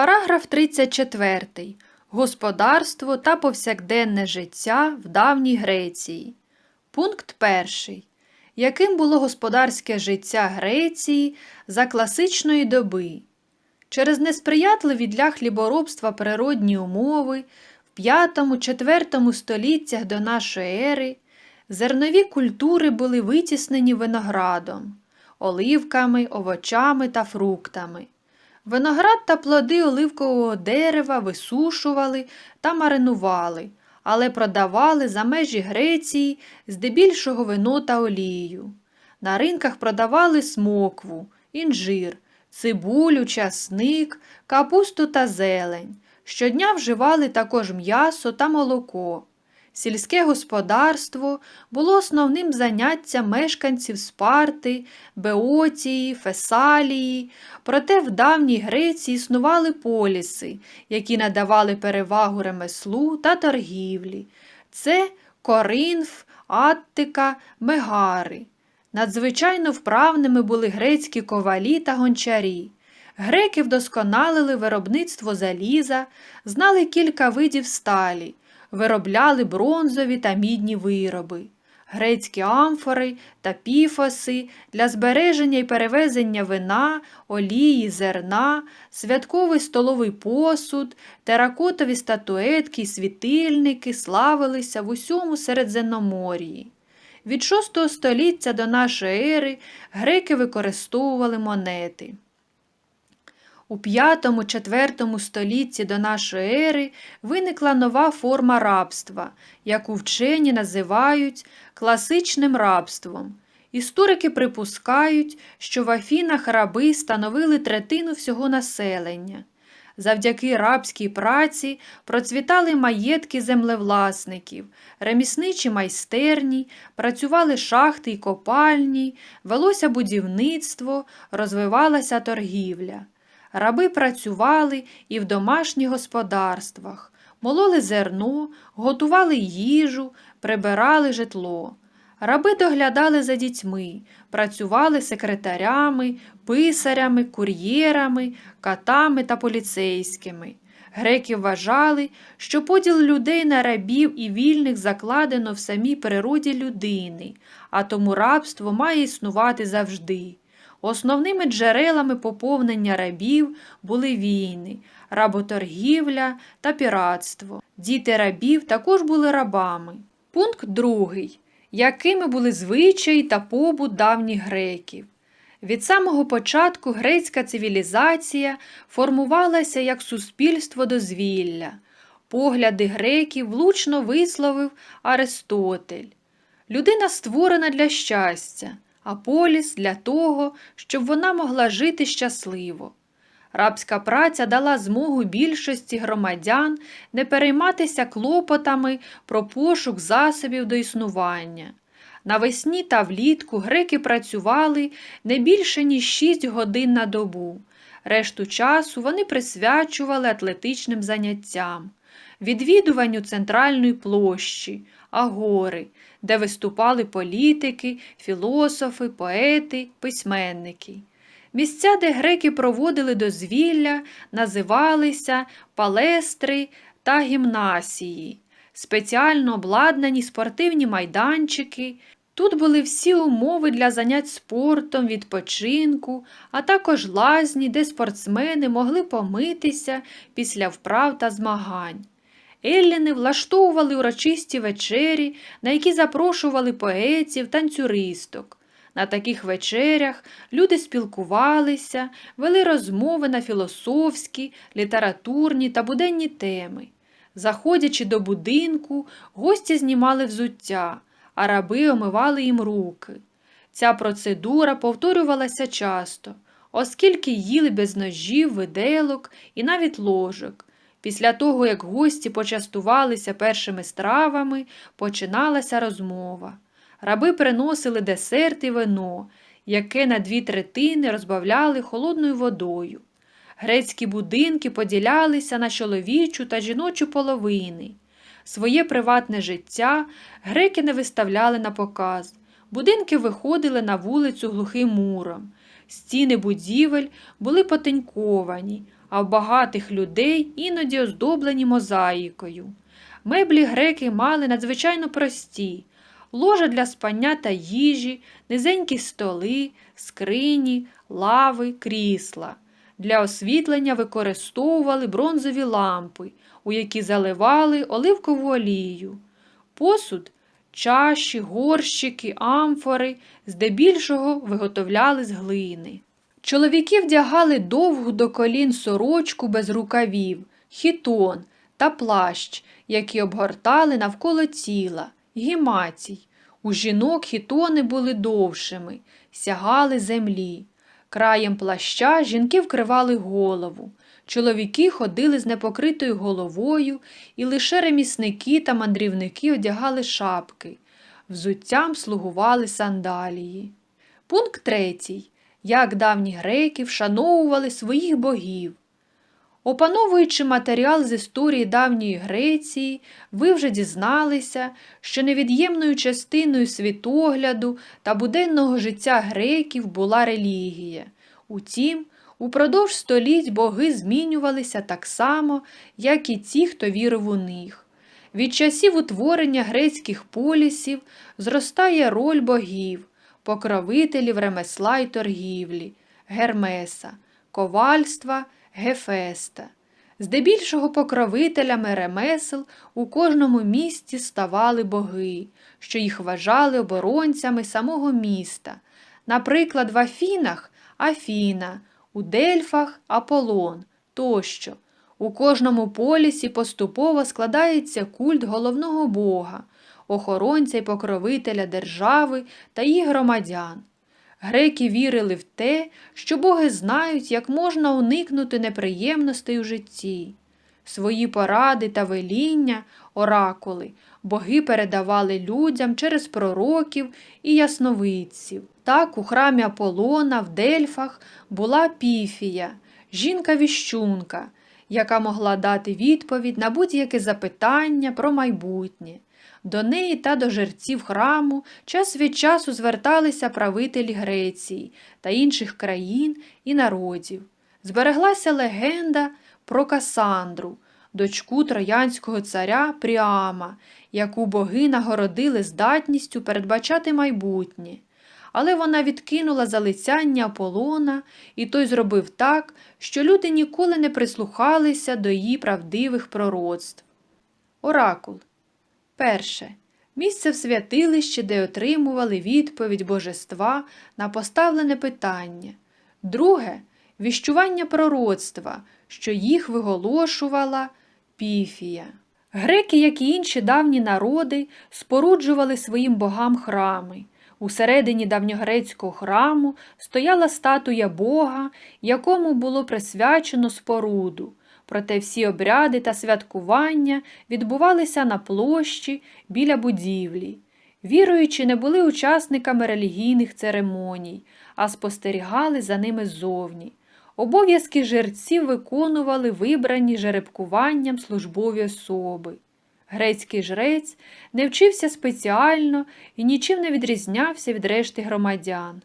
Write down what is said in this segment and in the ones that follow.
Параграф 34. Господарство та повсякденне життя в давній Греції. Пункт 1. Яким було господарське життя Греції за класичної доби? Через несприятливі для хліборобства природні умови в 5-4 століттях до нашої ери зернові культури були витіснені виноградом, оливками, овочами та фруктами. Виноград та плоди оливкового дерева висушували та маринували, але продавали за межі Греції здебільшого вино та олію. На ринках продавали смокву, інжир, цибулю, часник, капусту та зелень. Щодня вживали також м'ясо та молоко. Сільське господарство було основним заняттям мешканців Спарти, Беотії, Фесалії, проте в давній Греції існували поліси, які надавали перевагу ремеслу та торгівлі. Це Коринф, Аттика, Мегари. Надзвичайно вправними були грецькі ковалі та гончарі. Греки вдосконалили виробництво заліза, знали кілька видів сталі, виробляли бронзові та мідні вироби. Грецькі амфори та піфоси для збереження і перевезення вина, олії, зерна, святковий столовий посуд, теракотові статуетки й світильники славилися в усьому Середземномор'ї. Від VI століття до нашої ери греки використовували монети. У V-IV столітті до нашої ери виникла нова форма рабства, яку вчені називають класичним рабством. Історики припускають, що в Афінах раби становили третину всього населення. Завдяки рабській праці процвітали маєтки землевласників, ремісничі майстерні, працювали шахти й копальні, велося будівництво, розвивалася торгівля. Раби працювали і в домашніх господарствах, мололи зерно, готували їжу, прибирали житло. Раби доглядали за дітьми, працювали секретарями, писарями, кур'єрами, катами та поліцейськими. Греки вважали, що поділ людей на рабів і вільних закладено в самій природі людини, а тому рабство має існувати завжди. Основними джерелами поповнення рабів були війни, работоргівля та піратство. Діти рабів також були рабами. Пункт другий. Якими були звичаї та побут давніх греків? Від самого початку грецька цивілізація формувалася як суспільство дозвілля. Погляди греків влучно висловив Аристотель. Людина створена для щастя а поліс для того, щоб вона могла жити щасливо. Рабська праця дала змогу більшості громадян не перейматися клопотами про пошук засобів до існування. Навесні та влітку греки працювали не більше ніж 6 годин на добу. Решту часу вони присвячували атлетичним заняттям, відвідуванню центральної площі, агори, де виступали політики, філософи, поети, письменники. Місця, де греки проводили дозвілля, називалися палестри та гімнасії, спеціально обладнані спортивні майданчики. Тут були всі умови для занять спортом, відпочинку, а також лазні, де спортсмени могли помитися після вправ та змагань. Елліни влаштовували урочисті вечері, на які запрошували поетів, танцюристок. На таких вечерях люди спілкувалися, вели розмови на філософські, літературні та буденні теми. Заходячи до будинку, гості знімали взуття, а раби омивали їм руки. Ця процедура повторювалася часто, оскільки їли без ножів, виделок і навіть ложок. Після того, як гості почастувалися першими стравами, починалася розмова. Раби приносили десерт і вино, яке на дві третини розбавляли холодною водою. Грецькі будинки поділялися на чоловічу та жіночу половини. Своє приватне життя греки не виставляли на показ. Будинки виходили на вулицю глухим муром. Стіни будівель були потеньковані, а в багатих людей іноді оздоблені мозаїкою. Меблі греки мали надзвичайно прості ложа для спання та їжі, низенькі столи, скрині, лави, крісла. Для освітлення використовували бронзові лампи, у які заливали оливкову олію. Посуд чаші, горщики, амфори здебільшого виготовляли з глини. Чоловіки вдягали довгу до колін сорочку без рукавів, хітон та плащ, які обгортали навколо тіла, гімацій. У жінок хітони були довшими, сягали землі. Краєм плаща жінки вкривали голову. Чоловіки ходили з непокритою головою, і лише ремісники та мандрівники одягали шапки. Взуттям слугували сандалії. Пункт третій. Як давні греки вшановували своїх богів. Опановуючи матеріал з історії давньої Греції, ви вже дізналися, що невід'ємною частиною світогляду та буденного життя греків була релігія. Утім, упродовж століть боги змінювалися так само, як і ті, хто вірив у них. Від часів утворення грецьких полісів зростає роль богів, покровителів ремесла й торгівлі, гермеса, ковальства – Гефеста. Здебільшого покровителями ремесел у кожному місті ставали боги, що їх вважали оборонцями самого міста. Наприклад, в Афінах Афіна, у Дельфах Аполлон тощо. У кожному полісі поступово складається культ головного бога, охоронця й покровителя держави та її громадян. Греки вірили в те, що боги знають, як можна уникнути неприємностей у житті. Свої поради та веління, оракули, боги передавали людям через пророків і ясновидців. Так у храмі Аполлона в Дельфах була Піфія, жінка-віщунка, яка могла дати відповідь на будь-яке запитання про майбутнє. До неї та до жерців храму час від часу зверталися правителі Греції та інших країн і народів. Збереглася легенда про Касандру, дочку троянського царя Пріама, яку боги нагородили здатністю передбачати майбутнє. Але вона відкинула залицяння Аполлона, і той зробив так, що люди ніколи не прислухалися до її правдивих пророцтв. Оракул Перше. Місце в святилищі, де отримували відповідь божества на поставлене питання. Друге віщування пророцтва, що їх виголошувала піфія. Греки, як і інші давні народи, споруджували своїм богам храми. Усередині давньогрецького храму стояла статуя Бога, якому було присвячено споруду. Проте всі обряди та святкування відбувалися на площі біля будівлі. Віруючі не були учасниками релігійних церемоній, а спостерігали за ними ззовні. Обов'язки жерців виконували вибрані жеребкуванням службові особи. Грецький жрець не вчився спеціально і нічим не відрізнявся від решти громадян.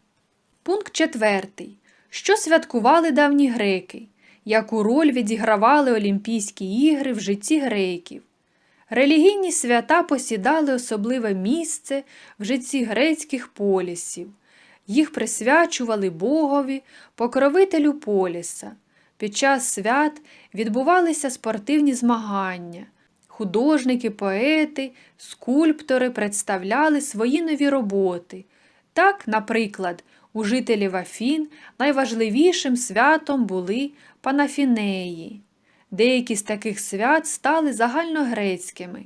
Пункт четвертий. Що святкували давні греки? яку роль відігравали Олімпійські ігри в житті греків. Релігійні свята посідали особливе місце в житті грецьких полісів. Їх присвячували Богові, покровителю поліса. Під час свят відбувалися спортивні змагання. Художники, поети, скульптори представляли свої нові роботи. Так, наприклад, у жителів Афін найважливішим святом були панафінеї. Деякі з таких свят стали загальногрецькими.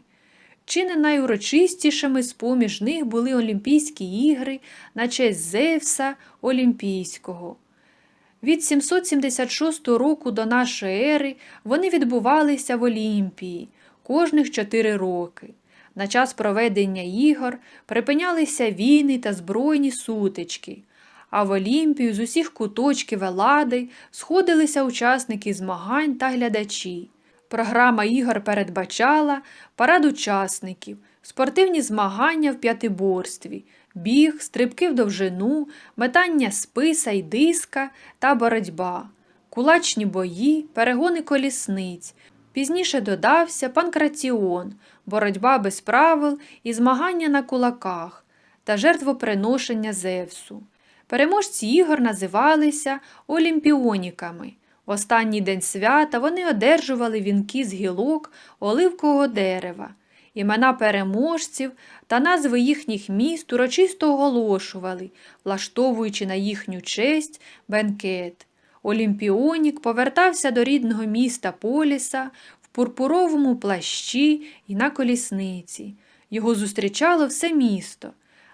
Чи не найурочистішими з поміж них були Олімпійські ігри на честь Зевса Олімпійського. Від 776 року до нашої ери вони відбувалися в Олімпії кожних чотири роки. На час проведення ігор припинялися війни та збройні сутички а в Олімпію з усіх куточків Елади сходилися учасники змагань та глядачі. Програма ігор передбачала парад учасників, спортивні змагання в п'ятиборстві, біг, стрибки в довжину, метання списа й диска та боротьба. кулачні бої, перегони колісниць. Пізніше додався панкратіон, боротьба без правил і змагання на кулаках та жертвоприношення Зевсу. Переможці ігор називалися олімпіоніками. В останній день свята вони одержували вінки з гілок оливкового дерева. Імена переможців та назви їхніх міст урочисто оголошували, влаштовуючи на їхню честь бенкет. Олімпіонік повертався до рідного міста Поліса в пурпуровому плащі і на колісниці. Його зустрічало все місто.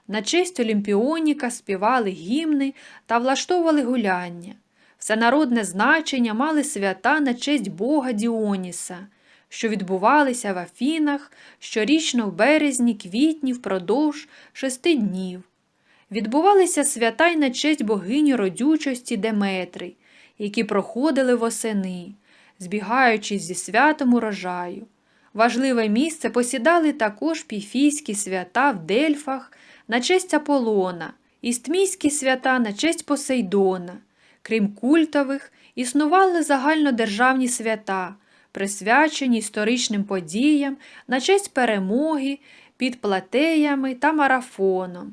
На честь Олімпіоніка співали гімни та влаштовували гуляння. Всенародне значення мали свята на честь Бога Діоніса, що відбувалися в Афінах щорічно в березні, квітні впродовж шести днів. Відбувалися свята й на честь богині родючості Деметри, які проходили восени, збігаючись зі святом урожаю. Важливе місце посідали також піфійські свята в Дельфах на честь Аполлона, істмійські свята на честь Посейдона. Крім культових, існували загальнодержавні свята, присвячені історичним подіям на честь перемоги під платеями та марафоном.